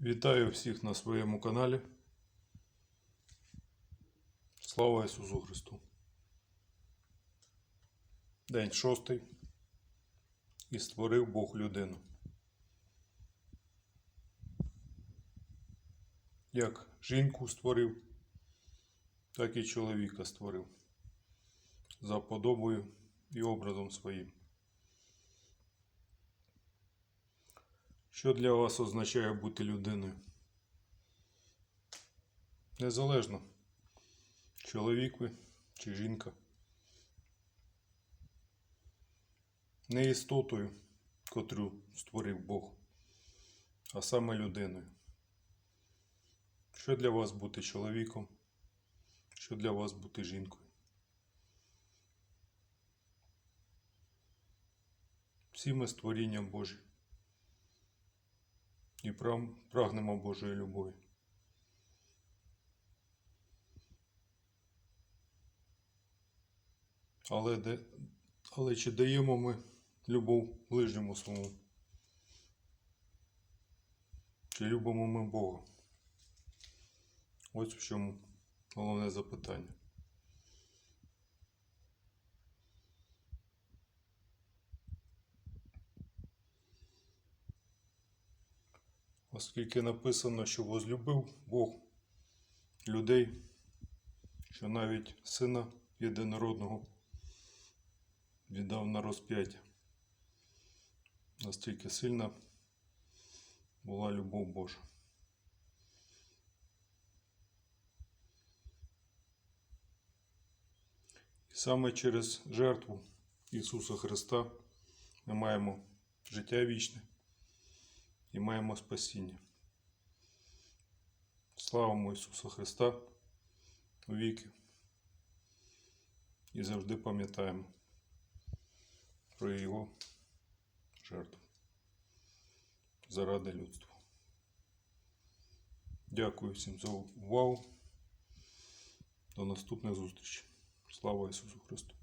Вітаю всіх на своєму каналі. Слава Ісусу Христу. День шостий. І створив Бог людину. Як жінку створив, так і чоловіка створив. За подобою і образом своїм. Що для вас означає бути людиною? Незалежно, чоловік ви чи жінка. Не істотою, котру створив Бог, а саме людиною. Що для вас бути чоловіком? Що для вас бути жінкою? Всі ми створіння Божі і прагнемо Божої любові. Але, де, але чи даємо ми любов ближньому своєму? Чи любимо ми Бога? Ось в чому головне запитання. Оскільки написано, що возлюбив Бог людей, що навіть Сина єдинородного віддав на розп'яття. Настільки сильна була любов Божа. І саме через жертву Ісуса Христа ми маємо життя вічне і маємо спасіння. Славимо Ісуса Христа у віки і завжди пам'ятаємо про Його жертву заради людства. Дякую всім за увагу. До наступних зустрічей. Слава Ісусу Христу!